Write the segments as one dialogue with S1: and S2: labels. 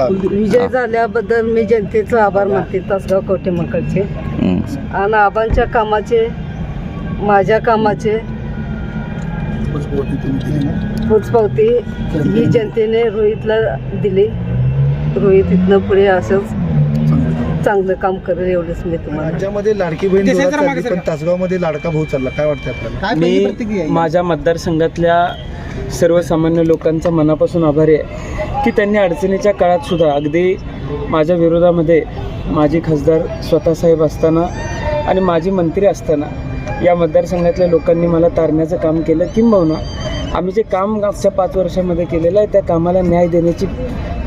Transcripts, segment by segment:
S1: हा.
S2: विजय झाल्याबद्दल मी जनतेचा आभार मानते तासगाव कवठे मंकडचे. आणि आबांच्या कामाचे माझ्या कामाचे. पोचपावती ही जनतेने रोहितला दिली. रोहित इथनं पुढे असंच चांगलं काम करेल एवढंच मी तुम्हाला.
S1: राज्यामध्ये लाडकी बहीण पण तासगावमध्ये लाडका भाऊ चालला. काय वाटतं आपल्याला?
S3: मी माझ्या मतदारसंघातल्या सर्वसामान्य लोकांचा मनापासून आभारी आहे. की त्यांनी अडचणीच्या काळात सुद्धा अगदी माझ्या विरोधामध्ये माजी खासदार स्वतःसाहेब असताना आणि माजी मंत्री असताना या मतदारसंघातल्या लोकांनी मला तारण्याचं काम केलं. किंबहुना आम्ही जे काम मागच्या पाच वर्षामध्ये केलेलं आहे त्या कामाला न्याय देण्याची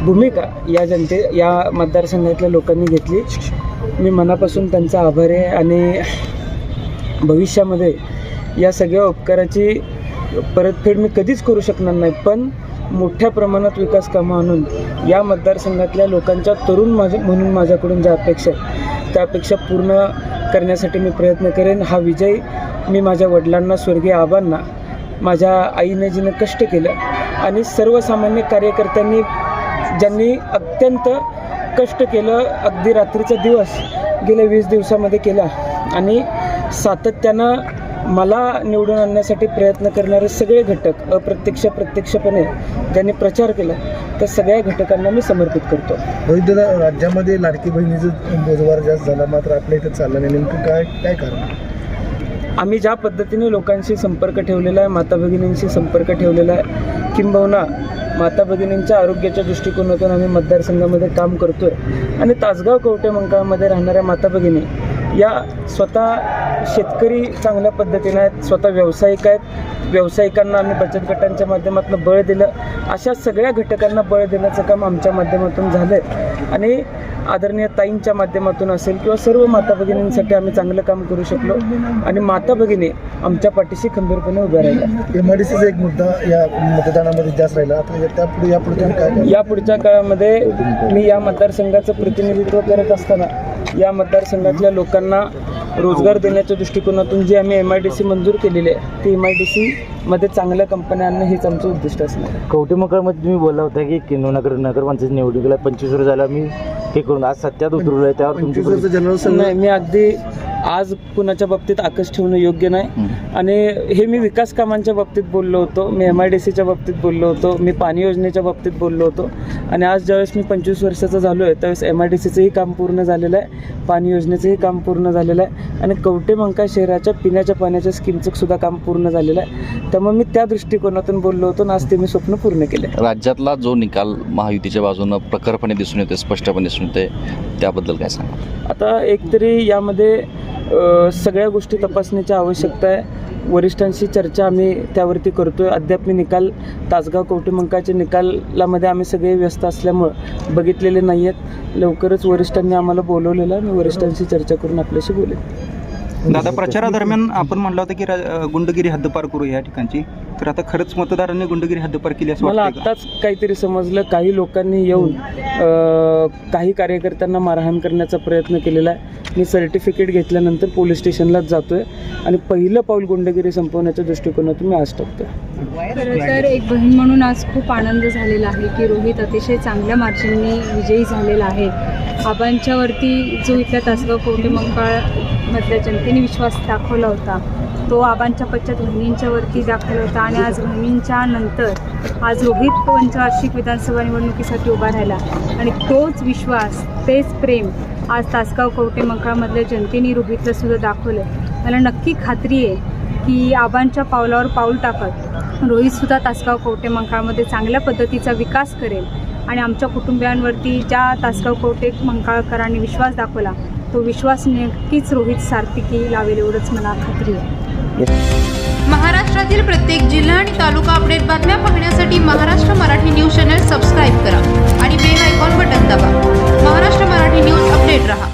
S3: भूमिका या जनते या मतदारसंघातल्या लोकांनी घेतली. मी मनापासून त्यांचा आभार आहे आणि भविष्यामध्ये या सगळ्या उपकाराची परतफेड मी कधीच करू शकणार नाही. पण मोठ्या प्रमाणात विकास कामं आणून या मतदारसंघातल्या लोकांच्या तरुण माझ्या म्हणून माझ्याकडून ज्या अपेक्षा आहेत त्या अपेक्षा पूर्ण करण्यासाठी मी प्रयत्न करेन. हा विजय मी माझ्या वडिलांना स्वर्गीय आबांना माझ्या आईने जिनं कष्ट केलं आणि सर्वसामान्य कार्यकर्त्यांनी ज्यांनी अत्यंत कष्ट केलं अगदी रात्रीचा दिवस गेल्या वीस दिवसामध्ये केला आणि सातत्यानं मला निवडून आणण्यासाठी प्रयत्न करणारे सगळे घटक अप्रत्यक्ष प्रत्यक्षपणे ज्यांनी प्रचार केला त्या सगळ्या घटकांना मी समर्पित करतो.
S1: रोहित दादा राज्यामध्ये लाडकी बहिणीचा बोजवार जास्त झाला मात्र आपल्या इथं चालला नाही. नेमकं काय काय कारण?
S3: आम्ही ज्या पद्धतीने लोकांशी संपर्क ठेवलेला आहे माता भगिनींशी संपर्क ठेवलेला आहे किंबहुना माता भगिनींच्या आरोग्याच्या दृष्टिकोनातून आम्ही मतदारसंघामध्ये काम करतो आहे आणि तासगाव कवटे मंकाळमध्ये राहणाऱ्या माता भगिनी या स्वतः शेतकरी चांगल्या पद्धतीने आहेत स्वतः व्यावसायिक आहेत. व्यावसायिकांना आम्ही बचत गटांच्या माध्यमातून बळ दिलं. अशा सगळ्या घटकांना बळ देण्याचं काम आमच्या माध्यमातून झालं आहे आणि आदरणीय ताईंच्या माध्यमातून असेल किंवा सर्व माता भगिनींसाठी आम्ही चांगलं काम करू शकलो. आणि माता भगिनी आमच्या पाठीशी खंबीरपणे उभ्या राहिल्या.
S1: एम आय डी सीचा एक मुद्दा या मतदानामध्ये जास्त राहिला. आता त्यापुढे यापुढे तुम्ही काय करणार?
S3: या पुढच्या काळामध्ये मी या मतदारसंघाचं प्रतिनिधित्व करत असताना या मतदारसंघातल्या लोकांना रोजगार देण्याच्या दृष्टिकोनातून जी आम्ही एम आय डी सी मंजूर केलेली आहे ती एम आय डी सीमध्ये चांगल्या कंपन्या आणणं हेच आमचं उद्दिष्ट असणार आहे.
S4: कवटेमकळमध्ये तुम्ही बोलला होता की किनवनगर नगर पंचायत निवडणुकीला पंचवीस वर्ष झाला मी हे करून आज सत्यात उतरलो आहे त्यावर तुमची
S3: नाही मी अगदी आज कुणाच्या बाबतीत आकस ठेवणं योग्य नाही. आणि हे मी विकास कामांच्या बाबतीत बोललो होतो मी एम आय डी सीच्या बाबतीत बोललो होतो मी पाणी योजनेच्या बाबतीत बोललो होतो. आणि आज ज्यावेळेस मी पंचवीस वर्षाचा झालो आहे त्यावेळेस एम आय डी सीचंही काम पूर्ण झालेलं आहे पाणी योजनेचंही काम पूर्ण झालेलं आहे. आणि कवटे मंका शहराच्या पिण्याच्या पाण्याच्या स्कीमचं सुद्धा काम पूर्ण झालेलं आहे. त्यामुळे मी त्या दृष्टिकोनातून बोललो होतो आणि आज ते मी स्वप्न पूर्ण केले
S5: राज्यातला जो निकाल महायुतीच्या बाजूनं प्रखरपणे दिसून येते स्पष्टपणे दिसून येते त्याबद्दल काय सांगा
S3: आता एकतरी यामध्ये सगळ्या गोष्टी तपासण्याची आवश्यकता आहे. वरिष्ठांशी चर्चा आम्ही त्यावरती करतोय. अद्याप मी निकाल तासगाव कवटेमंकाच्या निकालामध्ये आम्ही सगळे व्यस्त असल्यामुळं बघितलेले नाही आहेत लवकरच वरिष्ठांनी आम्हाला बोलवलेलं मी वरिष्ठांशी चर्चा करून आपल्याशी बोलेन.
S6: दादा प्रचारादरम्यान आपण म्हणलं होतं की रा- गुंडगिरी हद्दपार करू या ठिकाणची. तर आता खरंच मतदारांनी गुंडगिरी हद्दपार केली असं
S3: मला
S6: वाटतं?
S3: आत्ताच काहीतरी समजलं. काही लोकांनी येऊन अ, काही कार्यकर्त्यांना मारहाण करण्याचा प्रयत्न केलेला आहे. मी सर्टिफिकेट घेतल्यानंतर पोलीस स्टेशनलाच जातोय. आणि पहिलं पाऊल गुंडगिरी संपवण्याच्या दृष्टिकोनातून मी आज टाकतोय.
S7: खरं तर एक बहीण म्हणून आज खूप आनंद झालेला आहे की रोहित अतिशय चांगल्या मार्जिनने विजयी झालेला आहे. आबांच्यावरती जो इथल्या तासगाव कवटे मधल्या जनतेने विश्वास दाखवला होता. तो आबांच्या पश्चात बहिणींच्यावरती दाखवला होता आणि आज वहिनींच्या नंतर आज रोहित पंचवार्षिक विधानसभा निवडणुकीसाठी उभा राहिला. आणि तोच विश्वास तेच प्रेम आज तासगाव कवटे मंकाळमधल्या जनतेने रोहितला सुद्धा दाखवलं मला नक्की खात्री आहे की आबांच्या पावलावर पाऊल टाकत रोहितसुद्धा तासगाव कवटे मंकाळमध्ये चांगल्या पद्धतीचा विकास करेल. आणि आमच्या कुटुंबियांवरती ज्या तासगाव कवटे मंकाळकरांनी विश्वास दाखवला तो विश्वास नक्कीच रोहित सार्थिकी लावेल एवढंच मला खात्री आहे.
S8: महाराष्ट्रातील प्रत्येक जिल्हा आणि तालुका अपडेट बातम्या पाहण्यासाठी Maharashtra Marathi news channel subscribe करा आणि बेल आयकॉन बटन दाबा. महाराष्ट्र मराठी न्यूज अपडेट रहा.